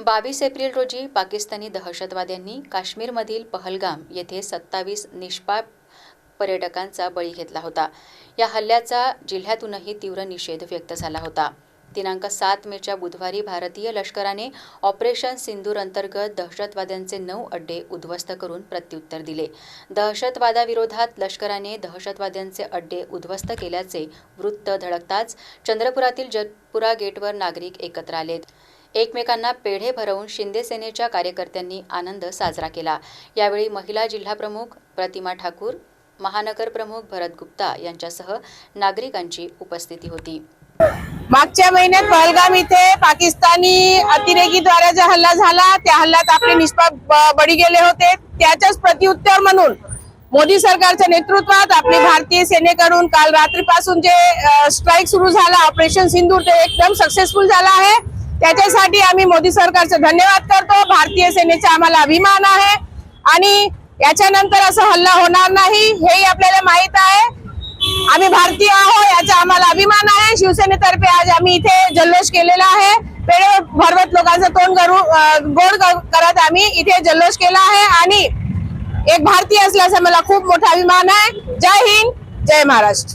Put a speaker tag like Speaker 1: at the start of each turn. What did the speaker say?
Speaker 1: बावीस एप्रिल रोजी पाकिस्तानी दहशतवाद्यांनी काश्मीरमधील पहलगाम येथे सत्तावीस निष्पाप पर्यटकांचा बळी घेतला होता. या हल्ल्याचा जिल्ह्यातूनही तीव्र निषेध व्यक्त झाला होता. दिनांक सात मेच्या बुधवारी भारतीय लष्कराने ऑपरेशन सिंदूर अंतर्गत दहशतवाद्यांचे नऊ अड्डे उद्ध्वस्त करून प्रत्युत्तर दिले. दहशतवादाविरोधात लष्कराने दहशतवाद्यांचे अड्डे उद्ध्वस्त केल्याचे वृत्त धडकताच चंद्रपुरातील जतपुरा गेटवर नागरिक एकत्र आलेत. एकमेकांना पेढे भरवून शिंदे सेनेच्या कार्यकर्त्यांनी आनंद साजरा केला. यावेळी महिला जिल्हाप्रमुख प्रतिमा ठाकूर महानगर प्रमुख भरत गुप्ता यांच्यासह नागरिकांची उपस्थिती होती.
Speaker 2: मागच्या महिन्यात पहलगाम इथे पाकिस्तानी अतिरेकीद्वारे जो हल्ला झाला त्या हल्ल्यात आपले निष्पाप बळी गेले होते. त्याच्याच प्रत्युत्तर म्हणून मोदी सरकारच्या नेतृत्वात आपले भारतीय सेनेकडून काल रात्रीपासून जे स्ट्राईक सुरू झाला ऑपरेशन सिंदूर ते एकदम सक्सेसफुल झाला आहे. त्याच्यासाठी आम्ही मोदी सरकारचं धन्यवाद करतो. भारतीय सेनेचा आम्हाला अभिमान आहे. आणि याच्यानंतर असं हल्ला होणार नाही हेही आपल्याला माहीत आहे. आम्ही भारतीय आहोत याचा आम्हाला अभिमान आहे. शिवसेनेतर्फे आज आम्ही इथे जल्लोष केलेला आहे. पेढे भरवत लोकांचं तोंड करू गोड करत आम्ही इथे जल्लोष केला आहे. आणि एक भारतीय असल्याचा मला खूप मोठा अभिमान आहे. जय हिंद जय महाराष्ट्र.